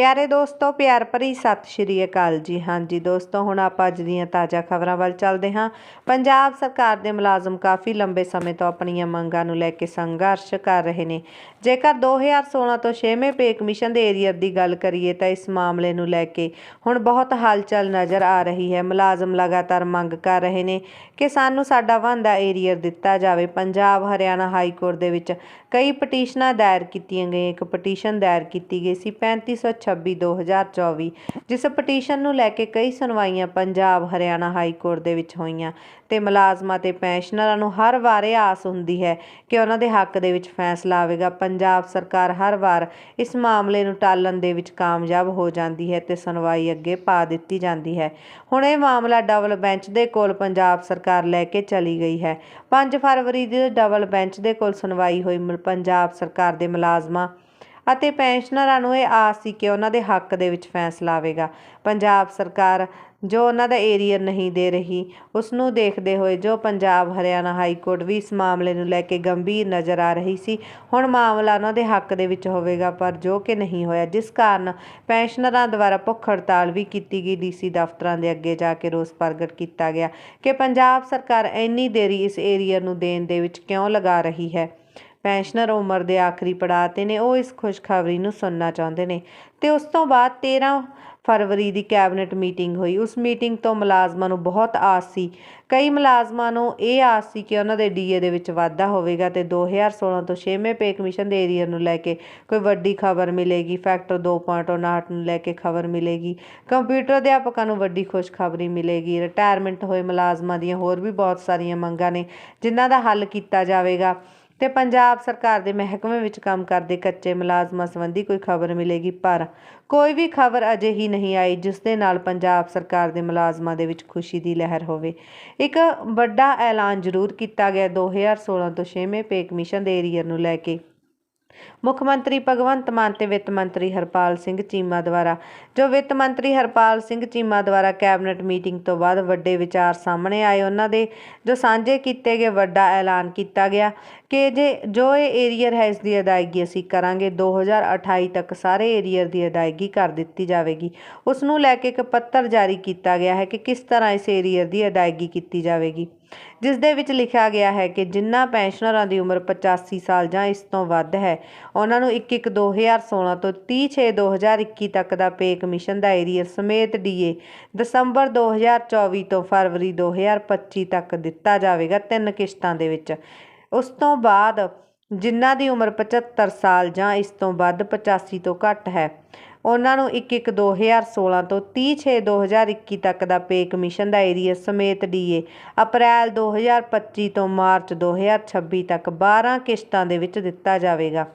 ਪਿਆਰੇ ਦੋਸਤੋ, ਪਿਆਰ ਭਰੀ ਸਤਿ ਸ਼੍ਰੀ ਅਕਾਲ ਜੀ। ਹਾਂਜੀ ਦੋਸਤੋ, ਹੁਣ ਆਪਾਂ ਅੱਜ ਦੀਆਂ ਤਾਜ਼ਾ ਖਬਰਾਂ ਵੱਲ ਚੱਲਦੇ ਹਾਂ। ਪੰਜਾਬ ਸਰਕਾਰ ਦੇ ਮੁਲਾਜ਼ਮ ਕਾਫੀ ਲੰਬੇ ਸਮੇਂ ਤੋਂ ਆਪਣੀਆਂ ਮੰਗਾਂ ਨੂੰ ਲੈ ਕੇ ਸੰਘਰਸ਼ ਕਰ ਰਹੇ ਨੇ। ਜੇਕਰ 2016 ਤੋਂ 6ਵੇਂ ਪੇ ਕਮਿਸ਼ਨ ਦੇ ਏਰੀਅਰ ਦੀ ਗੱਲ ਕਰੀਏ ਤਾਂ ਇਸ ਮਾਮਲੇ ਨੂੰ ਲੈ ਕੇ ਹੁਣ ਬਹੁਤ ਹਲਚਲ ਨਜ਼ਰ ਆ ਰਹੀ ਹੈ। ਮੁਲਾਜ਼ਮ ਲਗਾਤਾਰ ਮੰਗ ਕਰ ਰਹੇ ਨੇ ਕਿ ਸਾਨੂੰ ਸਾਡਾ ਵਾਂਦਾ ਏਰੀਅਰ ਦਿੱਤਾ ਜਾਵੇ। ਪੰਜਾਬ, ਹਰਿਆਣਾ ਹਾਈ ਕੋਰਟ ਦੇ ਵਿੱਚ ਕਈ ਪਟੀਸ਼ਨਾਂ ਦਾਇਰ ਕੀਤੀਆਂ ਗਈਆਂ। ਇੱਕ ਪਟੀਸ਼ਨ ਦਾਇਰ ਕੀਤੀ ਗਈ ਸੀ 3526 2024 ਜਿਸ ਪਟੀਸ਼ਨ ਨੂੰ ਲੈ ਕੇ ਕਈ ਸੁਣਵਾਈਆਂ ਪੰਜਾਬ, ਹਰਿਆਣਾ ਹਾਈ ਕੋਰਟ ਦੇ ਵਿੱਚ ਹੋਈਆਂ ਤੇ ਮੁਲਾਜ਼ਮਾਂ ਤੇ ਪੈਨਸ਼ਨਰਾਂ ਨੂੰ ਹਰ ਵਾਰ ਇਹ ਆਸ ਹੁੰਦੀ ਹੈ ਕਿ ਉਹਨਾਂ ਦੇ ਹੱਕ ਦੇ ਵਿੱਚ ਫੈਸਲਾ ਆਵੇਗਾ। ਪੰਜਾਬ ਸਰਕਾਰ ਹਰ ਵਾਰ ਇਸ ਮਾਮਲੇ ਨੂੰ ਟਾਲਣ ਦੇ ਵਿੱਚ ਕਾਮਯਾਬ ਹੋ ਜਾਂਦੀ ਹੈ ਤੇ ਸੁਣਵਾਈ ਅੱਗੇ ਪਾ ਦਿੱਤੀ ਜਾਂਦੀ ਹੈ। ਹੁਣ ਇਹ ਮਾਮਲਾ ਡਬਲ ਬੈਂਚ ਦੇ ਕੋਲ ਪੰਜਾਬ ਸਰਕਾਰ ਲੈ ਕੇ ਚਲੀ ਗਈ ਹੈ। 5 ਫਰਵਰੀ ਦੀ ਡਬਲ ਬੈਂਚ ਦੇ ਕੋਲ ਸੁਣਵਾਈ ਹੋਈ ਪੰਜਾਬ ਸਰਕਾਰ ਦੇ ਮੁਲਾਜ਼ਮਾਂ ਅਤੇ ਪੈਨਸ਼ਨਰਾਂ ਨੂੰ ਇਹ ਆਸ ਸੀ ਕਿ ਉਹਨਾਂ ਦੇ ਹੱਕ ਦੇ ਵਿੱਚ ਫੈਸਲਾ ਆਵੇਗਾ। ਪੰਜਾਬ ਸਰਕਾਰ ਜੋ ਉਹਨਾਂ ਦਾ ਏਰੀਅਰ ਨਹੀਂ ਦੇ ਰਹੀ ਉਸ ਨੂੰ ਦੇਖਦੇ ਹੋਏ ਜੋ ਪੰਜਾਬ ਹਰਿਆਣਾ ਹਾਈ ਕੋਰਟ ਵੀ ਇਸ ਮਾਮਲੇ ਨੂੰ ਲੈ ਕੇ ਗੰਭੀਰ ਨਜ਼ਰ ਆ ਰਹੀ ਸੀ, ਹੁਣ ਮਾਮਲਾ ਉਹਨਾਂ ਦੇ ਹੱਕ ਦੇ ਵਿੱਚ ਹੋਵੇਗਾ, ਪਰ ਜੋ ਕਿ ਨਹੀਂ ਹੋਇਆ, ਜਿਸ ਕਾਰਨ ਪੈਨਸ਼ਨਰਾਂ ਦੁਆਰਾ ਭੁੱਖ ਹੜਤਾਲ ਵੀ ਕੀਤੀ ਗਈ, ਡੀਸੀ ਦਫ਼ਤਰਾਂ ਦੇ ਅੱਗੇ ਜਾ ਕੇ ਰੋਸ ਪ੍ਰਗਟ ਕੀਤਾ ਗਿਆ ਕਿ ਪੰਜਾਬ ਸਰਕਾਰ ਇੰਨੀ ਦੇਰੀ ਇਸ ਏਰੀਅਰ ਨੂੰ ਦੇਣ ਦੇ ਵਿੱਚ ਕਿਉਂ ਲਗਾ ਰਹੀ ਹੈ। ਪੈਨਸ਼ਨਰ ਉਮਰ ਦੇ ਆਖਰੀ ਪੜਾਅ 'ਤੇ ਨੇ, ਉਹ ਇਸ ਖੁਸ਼ਖਬਰੀ ਨੂੰ ਸੁਣਨਾ ਚਾਹੁੰਦੇ ਨੇ। ਤੇ ਉਸ ਤੋਂ ਬਾਅਦ 13 ਫਰਵਰੀ ਦੀ ਕੈਬਨਿਟ ਮੀਟਿੰਗ ਹੋਈ। ਉਸ ਮੀਟਿੰਗ ਤੋਂ ਮੁਲਾਜ਼ਮਾਂ ਨੂੰ ਬਹੁਤ ਆਸ ਸੀ। ਕਈ ਮੁਲਾਜ਼ਮਾਂ ਨੂੰ ਇਹ ਆਸ ਸੀ ਕਿ ਉਹਨਾਂ ਦੇ ਡੀਏ ਦੇ ਵਿੱਚ ਵਾਧਾ ਹੋਵੇਗਾ ਤੇ 2016 ਤੋਂ 6ਵੇਂ ਪੇ ਕਮਿਸ਼ਨ ਦੇ ਏਰੀਅਰ ਨੂੰ ਲੈ ਕੇ ਕੋਈ ਵੱਡੀ ਖਬਰ ਮਿਲੇਗੀ। ਫੈਕਟਰ 2.59 ਨੂੰ ਲੈ ਕੇ ਖਬਰ ਮਿਲੇਗੀ। ਕੰਪਿਊਟਰ ਅਧਿਆਪਕਾਂ ਨੂੰ ਵੱਡੀ ਖੁਸ਼ਖਬਰੀ ਮਿਲੇਗੀ। ਰਿਟਾਇਰਮੈਂਟ ਹੋਏ ਮੁਲਾਜ਼ਮਾਂ ਦੀਆਂ ਹੋਰ ਵੀ ਬਹੁਤ ਸਾਰੀਆਂ ਮੰਗਾਂ ਨੇ, ਜਿਨ੍ਹਾਂ ਦਾ ਹੱਲ ਕੀਤਾ ਜਾਵੇਗਾ। ਤੇ ਪੰਜਾਬ ਸਰਕਾਰ ਦੇ ਮਹਿਕਮੇ ਵਿੱਚ ਕੰਮ ਕਰਦੇ ਕੱਚੇ ਮੁਲਾਜ਼ਮਾਂ ਸੰਬੰਧੀ ਕੋਈ ਖਬਰ ਮਿਲੇਗੀ ਪਰ ਕੋਈ ਵੀ ਖਬਰ ਅਜੇ ਹੀ ਨਹੀਂ ਆਈ, ਜਿਸ ਦੇ ਨਾਲ ਪੰਜਾਬ ਸਰਕਾਰ ਦੇ ਮੁਲਾਜ਼ਮਾਂ ਦੇ ਵਿੱਚ ਖੁਸ਼ੀ ਦੀ ਲਹਿਰ ਹੋਵੇ। ਇੱਕ ਵੱਡਾ ਐਲਾਨ ਜ਼ਰੂਰ ਕੀਤਾ ਗਿਆ। 2016 ਤੋਂ 6ਵੇਂ ਪੇ ਕਮਿਸ਼ਨ ਦੇ ਏਰੀਅਰ ਨੂੰ ਲੈ ਕੇ ਮੁੱਖ ਮੰਤਰੀ ਭਗਵੰਤ ਮਾਨ ਤੇ ਵਿੱਤ ਮੰਤਰੀ ਹਰਪਾਲ ਸਿੰਘ ਚੀਮਾ ਦੁਆਰਾ, ਜੋ ਵਿੱਤ ਮੰਤਰੀ ਹਰਪਾਲ ਸਿੰਘ ਚੀਮਾ ਦੁਆਰਾ ਕੈਬਨਿਟ ਮੀਟਿੰਗ ਤੋਂ ਬਾਅਦ ਵੱਡੇ ਵਿਚਾਰ ਸਾਹਮਣੇ ਆਏ ਉਹਨਾਂ ਦੇ, ਜੋ ਸਾਂਝੇ ਕੀਤੇ ਗਏ ਵੱਡਾ ਐਲਾਨ ਕੀਤਾ ਗਿਆ ਕਿ ਜੇ ਜੋ ਇਹ ਏਰੀਅਰ ਹੈ ਇਸ ਦੀ ਅਦਾਇਗੀ ਅਸੀਂ ਕਰਾਂਗੇ 2028 ਤੱਕ ਸਾਰੇ ਏਰੀਅਰ ਦੀ ਅਦਾਇਗੀ ਕਰ ਦਿੱਤੀ ਜਾਵੇਗੀ। ਉਸ ਨੂੰ ਲੈ ਕੇ ਇੱਕ ਪੱਤਰ ਜਾਰੀ ਕੀਤਾ ਗਿਆ ਹੈ ਕਿ ਕਿਸ ਤਰ੍ਹਾਂ ਇਸ ਏਰੀਅਰ ਦੀ ਅਦਾਇਗੀ ਕੀਤੀ ਜਾਵੇਗੀ। ਜਿਸ ਦੇ ਵਿੱਚ ਲਿਖਿਆ ਗਿਆ ਹੈ ਕਿ ਜਿਨ੍ਹਾਂ ਪੈਨਸ਼ਨਰਾਂ ਦੀ ਉਮਰ 85 ਸਾਲ ਜਾਂ ਇਸ ਤੋਂ ਵੱਧ ਹੈ ਉਹਨਾਂ ਨੂੰ 1 1 2016 ਤੋਂ 30 6 2021 ਤੱਕ ਦਾ ਪੇ ਕਮਿਸ਼ਨ ਦਾ ਏਰੀਅਰ ਸਮੇਤ ਡੀਏ ਦਸੰਬਰ 2024 ਤੋਂ ਫਰਵਰੀ 2025 ਤੱਕ ਦਿੱਤਾ ਜਾਵੇਗਾ ਤਿੰਨ ਕਿਸ਼ਤਾਂ ਦੇ ਵਿੱਚ। ਉਸ ਤੋਂ ਬਾਅਦ ਜਿਨ੍ਹਾਂ ਦੀ ਉਮਰ 75 ਸਾਲ ਜਾਂ ਇਸ ਤੋਂ ਵੱਧ 85 ਤੋਂ ਘੱਟ ਹੈ, ਉਹਨਾਂ ਨੂੰ 1 1 2016 ਤੋਂ 30 6 2021 ਤੱਕ ਦਾ ਪੇ ਕਮਿਸ਼ਨ ਦਾ ਏਰੀਆ ਸਮੇਤ ਡੀਏ ਅਪ੍ਰੈਲ 2025 ਤੋਂ ਮਾਰਚ 2026 ਤੱਕ 12 ਕਿਸ਼ਤਾਂ ਦੇ ਵਿੱਚ ਦਿੱਤਾ ਜਾਵੇਗਾ।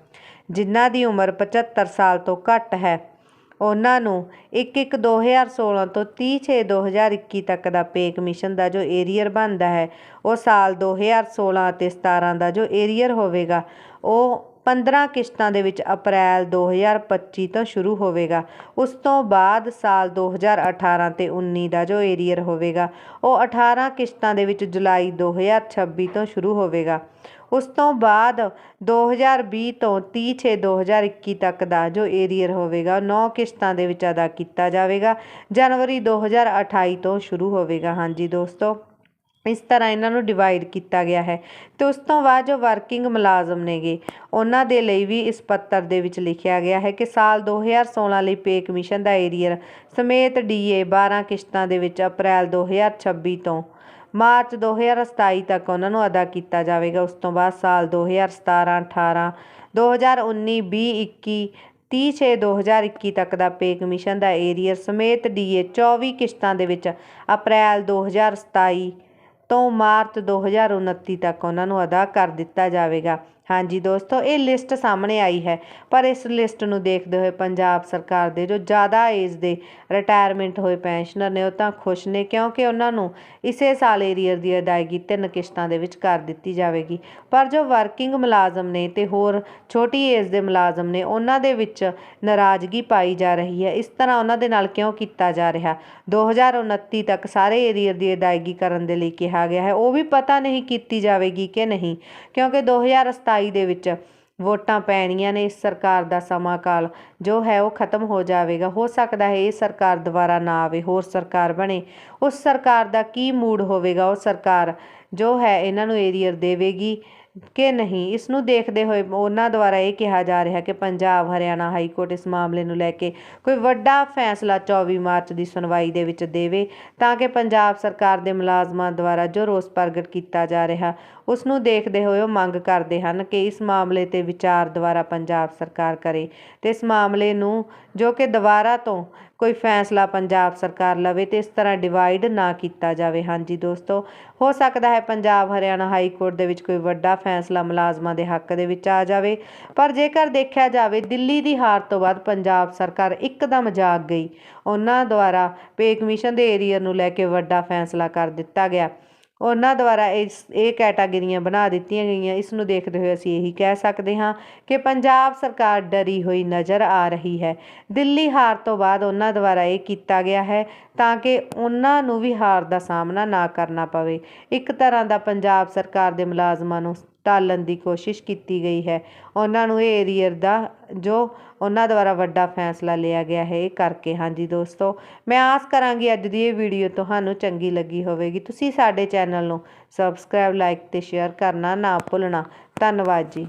ਜਿਨ੍ਹਾਂ ਦੀ ਉਮਰ 75 ਸਾਲ ਤੋਂ ਘੱਟ ਹੈ। ਉਹਨਾਂ ਨੂੰ 1 1 2016 ਤੋਂ 30 6 2021 ਤੱਕ ਦਾ ਪੇ ਕਮਿਸ਼ਨ ਦਾ ਜੋ ਏਰੀਅਰ ਬਣਦਾ ਹੈ, ਉਹ ਸਾਲ 2016 ਅਤੇ 17 ਦਾ ਜੋ ਏਰੀਅਰ ਹੋਵੇਗਾ, ਉਹ 15 ਕਿਸ਼ਤਾਂ ਦੇ ਵਿੱਚ ਅਪ੍ਰੈਲ 2025 ਤੋਂ ਸ਼ੁਰੂ ਹੋਵੇਗਾ। ਉਸ ਤੋਂ ਬਾਅਦ ਸਾਲ 2018 ਤੇ 19 ਦਾ ਜੋ ਏਰੀਅਰ ਹੋਵੇਗਾ, ਉਹ 18 ਕਿਸ਼ਤਾਂ ਦੇ ਵਿੱਚ ਜੁਲਾਈ 2026 ਤੋਂ ਸ਼ੁਰੂ ਹੋਵੇਗਾ। ਉਸ ਤੋਂ ਬਾਅਦ 2020 ਤੋਂ 30 6 2021 ਤੱਕ ਦਾ ਜੋ ਏਰੀਅਰ ਹੋਵੇਗਾ 9 ਕਿਸ਼ਤਾਂ ਦੇ ਵਿੱਚ ਅਦਾ ਕੀਤਾ ਜਾਵੇਗਾ। ਜਨਵਰੀ 2028 ਤੋਂ ਸ਼ੁਰੂ ਹੋਵੇਗਾ। ਹਾਂਜੀ ਦੋਸਤੋ। ਇਸ ਤਰ੍ਹਾਂ ਇਹਨਾਂ ਨੂੰ ਡਿਵਾਈਡ ਕੀਤਾ ਗਿਆ ਹੈ ਤੇ ਉਸ ਤੋਂ ਬਾਅਦ ਜੋ ਵਰਕਿੰਗ ਮੁਲਾਜ਼ਮ ਨੇਗੇ, ਉਹਨਾਂ ਦੇ ਲਈ ਵੀ ਇਸ ਪੱਤਰ ਦੇ ਵਿੱਚ ਲਿਖਿਆ ਗਿਆ ਹੈ ਕਿ ਸਾਲ 2016 ਲਈ ਪੇ ਕਮਿਸ਼ਨ ਦਾ ਏਰੀਅਰ ਸਮੇਤ ਡੀਏ 12 ਕਿਸ਼ਤਾਂ ਦੇ ਵਿੱਚ ਅਪ੍ਰੈਲ 2026 ਤੋਂ ਮਾਰਚ 2027 ਤੱਕ ਉਹਨਾਂ ਨੂੰ ਅਦਾ ਕੀਤਾ ਜਾਵੇਗਾ। ਉਸ ਤੋਂ ਬਾਅਦ ਸਾਲ 2017 18 2019 20 21 30 6 2021 ਤੱਕ ਦਾ ਪੇ ਕਮਿਸ਼ਨ ਦਾ ਏਰੀਅਰ ਸਮੇਤ ਡੀਏ 24 ਕਿਸ਼ਤਾਂ ਦੇ ਵਿੱਚ ਅਪ੍ਰੈਲ 2027 ਤੋਂ ਮਾਰਚ 2029 ਤੱਕ ਉਹਨਾਂ ਨੂੰ ਅਦਾ ਕਰ ਦਿੱਤਾ ਜਾਵੇਗਾ। ਹਾਂਜੀ ਦੋਸਤੋ, ਇਹ ਲਿਸਟ ਸਾਹਮਣੇ ਆਈ ਹੈ। ਪਰ ਇਸ ਲਿਸਟ ਨੂੰ ਦੇਖਦੇ ਹੋਏ ਪੰਜਾਬ ਸਰਕਾਰ ਦੇ ਜੋ ਜ਼ਿਆਦਾ ਏਜ ਦੇ ਰਿਟਾਇਰਮੈਂਟ ਹੋਏ ਪੈਨਸ਼ਨਰ ਨੇ, ਉਹ ਤਾਂ ਖੁਸ਼ ਨੇ ਕਿਉਂਕਿ ਉਹਨਾਂ ਨੂੰ ਇਸੇ ਸਾਲ ਏਰੀਅਰ ਦੀ ਅਦਾਇਗੀ ਤਿੰਨ ਕਿਸ਼ਤਾਂ ਦੇ ਵਿੱਚ ਕਰ ਦਿੱਤੀ ਜਾਵੇਗੀ। ਪਰ ਜੋ ਵਰਕਿੰਗ ਮੁਲਾਜ਼ਮ ਨੇ ਤੇ ਹੋਰ ਛੋਟੀ ਏਜ ਦੇ ਮੁਲਾਜ਼ਮ ਨੇ, ਉਹਨਾਂ ਦੇ ਵਿੱਚ ਨਾਰਾਜ਼ਗੀ ਪਾਈ ਜਾ ਰਹੀ ਹੈ। ਇਸ ਤਰ੍ਹਾਂ ਉਹਨਾਂ ਦੇ ਨਾਲ ਕਿਉਂ ਕੀਤਾ ਜਾ ਰਿਹਾ? 2029 ਤੱਕ ਸਾਰੇ ਏਰੀਅਰ ਦੀ ਅਦਾਇਗੀ ਕਰਨ ਦੇ ਲਈ ਕਿਹਾ ਗਿਆ ਹੈ। ਉਹ ਵੀ ਪਤਾ ਨਹੀਂ ਕੀਤੀ ਜਾਵੇਗੀ ਕਿ ਨਹੀਂ, ਕਿਉਂਕਿ 2027 ਦੇ ਵਿੱਚ ਵੋਟਾਂ ਪੈਣੀਆਂ ਨੇ ਇਸ ਸਰਕਾਰ ਦਾ ਸਮਾਂ ਕਾਲ। ਜੋ ਹੈ ਉਹ ਖਤਮ ਹੋ ਜਾਵੇਗਾ। ਹੋ ਸਕਦਾ ਹੈ ਇਹ ਸਰਕਾਰ ਦੁਬਾਰਾ ਨਾ ਆਵੇ, ਹੋਰ ਸਰਕਾਰ ਬਣੇ। ਉਸ ਸਰਕਾਰ ਦਾ ਕੀ ਮੂਡ ਹੋਵੇਗਾ? ਉਹ ਸਰਕਾਰ ਜੋ ਹੈ, ਇਹਨਾਂ ਨੂੰ ਏਰੀਅਰ ਦੇਵੇਗੀ। ਕਿ ਨਹੀਂ? ਇਸ ਨੂੰ ਦੇਖਦੇ ਹੋਏ ਉਹਨਾਂ ਦੁਆਰਾ ਇਹ ਕਿਹਾ ਜਾ ਰਿਹਾ ਕਿ ਪੰਜਾਬ, ਹਰਿਆਣਾ ਹਾਈ ਕੋਰਟ ਇਸ ਮਾਮਲੇ ਨੂੰ ਲੈ ਕੇ ਕੋਈ ਵੱਡਾ ਫੈਸਲਾ 24 ਮਾਰਚ ਦੀ ਸੁਣਵਾਈ ਦੇ ਵਿੱਚ ਦੇਵੇ ਤਾਂ ਕਿ ਪੰਜਾਬ ਸਰਕਾਰ ਦੇ ਮੁਲਾਜ਼ਮਾਂ ਦੁਆਰਾ ਜੋ ਰੋਸ ਪ੍ਰਗਟ ਕੀਤਾ ਜਾ ਰਿਹਾ ਉਸ ਨੂੰ ਦੇਖਦੇ ਹੋਏ ਉਹ ਮੰਗ ਕਰਦੇ ਹਨ ਕਿ ਇਸ ਮਾਮਲੇ ਤੇ ਵਿਚਾਰ ਦੁਆਰਾ ਪੰਜਾਬ ਸਰਕਾਰ ਕਰੇ ਤੇ ਇਸ ਮਾਮਲੇ ਨੂੰ ਜੋ ਕਿ ਦੁਬਾਰਾ ਤੋਂ ਕੋਈ ਫੈਸਲਾ ਪੰਜਾਬ ਸਰਕਾਰ ਲਵੇ ਤੇ ਇਸ ਤਰ੍ਹਾਂ ਡਿਵਾਈਡ ਨਾ ਕੀਤਾ ਜਾਵੇ। ਹਾਂਜੀ ਦੋਸਤੋ, ਹੋ ਸਕਦਾ ਹੈ ਪੰਜਾਬ ਹਰਿਆਣਾ ਹਾਈ ਕੋਰਟ ਦੇ ਵਿੱਚ ਕੋਈ ਵੱਡਾ ਫੈਸਲਾ ਮੁਲਾਜ਼ਮਾਂ ਦੇ ਹੱਕ ਦੇ ਵਿੱਚ ਆ ਜਾਵੇ, ਪਰ ਜੇਕਰ ਦੇਖਿਆ ਜਾਵੇ ਦਿੱਲੀ ਦੀ ਹਾਰ ਤੋਂ ਬਾਅਦ ਪੰਜਾਬ ਸਰਕਾਰ ਇੱਕਦਮ ਜਾਗ ਗਈ। ਉਹਨਾਂ ਦੁਆਰਾ ਪੇ ਕਮਿਸ਼ਨ ਦੇ ਏਰੀਆ ਨੂੰ ਲੈ ਕੇ ਵੱਡਾ ਫੈਸਲਾ ਕਰ ਦਿੱਤਾ ਗਿਆ। ਉਹਨਾਂ ਦੁਆਰਾ ਇਸ, ਇਹ ਕੈਟਾਗਰੀਆਂ ਬਣਾ ਦਿੱਤੀਆਂ ਗਈਆਂ। ਇਸ ਨੂੰ ਦੇਖਦੇ ਹੋਏ ਅਸੀਂ ਇਹੀ ਕਹਿ ਸਕਦੇ ਹਾਂ ਕਿ ਪੰਜਾਬ ਸਰਕਾਰ ਡਰੀ ਹੋਈ ਨਜ਼ਰ ਆ ਰਹੀ ਹੈ। ਦਿੱਲੀ ਹਾਰ ਤੋਂ ਬਾਅਦ ਉਹਨਾਂ ਦੁਆਰਾ ਇਹ ਕੀਤਾ ਗਿਆ ਹੈ ਤਾਂ ਕਿ ਉਹਨਾਂ ਨੂੰ ਵੀ ਹਾਰ ਦਾ ਸਾਹਮਣਾ ਨਾ ਕਰਨਾ ਪਵੇ। ਇੱਕ ਤਰ੍ਹਾਂ ਦਾ ਪੰਜਾਬ ਸਰਕਾਰ ਦੇ ਮੁਲਾਜ਼ਮਾਂ ਨੂੰ ਟਾਲਣ ਦੀ ਕੋਸ਼ਿਸ਼ ਕੀਤੀ ਗਈ ਹੈ। ਉਹਨਾਂ ਨੂੰ ਇਹ ਏਰੀਅਰ ਦਾ ਜੋ ਉਹਨਾਂ ਦੁਆਰਾ ਵੱਡਾ ਫੈਸਲਾ ਲਿਆ ਗਿਆ ਹੈ, ਇਹ ਕਰਕੇ। ਹਾਂਜੀ ਦੋਸਤੋ, ਮੈਂ ਆਸ ਕਰਾਂਗੀ ਅੱਜ ਦੀ ਇਹ ਵੀਡੀਓ ਤੁਹਾਨੂੰ ਚੰਗੀ ਲੱਗੀ ਹੋਵੇਗੀ। ਤੁਸੀਂ ਸਾਡੇ ਚੈਨਲ ਨੂੰ ਸਬਸਕ੍ਰਾਈਬ, ਲਾਈਕ ਤੇ ਸ਼ੇਅਰ ਕਰਨਾ ਨਾ ਭੁੱਲਣਾ। ਧੰਨਵਾਦ ਜੀ।